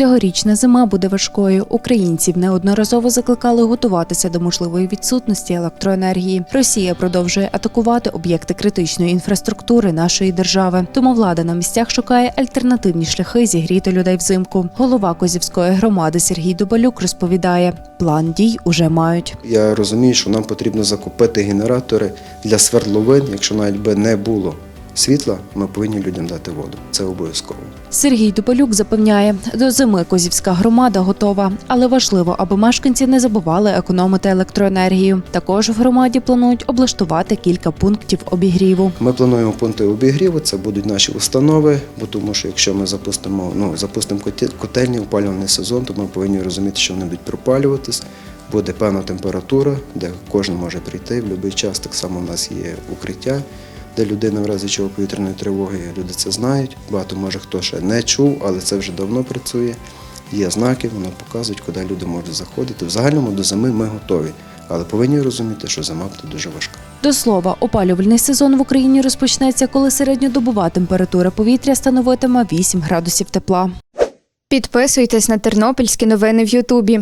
Цьогорічна зима буде важкою. Українців неодноразово закликали готуватися до можливої відсутності електроенергії. Росія продовжує атакувати об'єкти критичної інфраструктури нашої держави. Тому влада на місцях шукає альтернативні шляхи зігріти людей взимку. Голова Козівської громади Сергій Дубалюк розповідає, план дій уже мають. Я розумію, що нам потрібно закупити генератори для свердловин, якщо навіть би не було світла, ми повинні людям дати воду. Це обов'язково. Сергій Дубалюк запевняє, до зими Козівська громада готова, але важливо, аби мешканці не забували економити електроенергію. Також в громаді планують облаштувати кілька пунктів обігріву. Ми плануємо пункти обігріву, це будуть наші установи, бо тому що якщо ми запустимо, ну, запустимо котельні опалювальний сезон, то ми повинні розуміти, що вони будуть пропалюватись. Буде певна температура, де кожен може прийти в будь-який час. Так само у нас є укриття, де людина в разі чого повітряної тривоги, люди це знають. Багато може хто ще не чув, але це вже давно працює. Є знаки, вони показують, куди люди можуть заходити. В загальному до зими ми готові, але повинні розуміти, що зима буде дуже важка. До слова, опалювальний сезон в Україні розпочнеться, коли середньодобова температура повітря становитиме 8 градусів тепла. Підписуйтесь на тернопільські новини в Ютубі.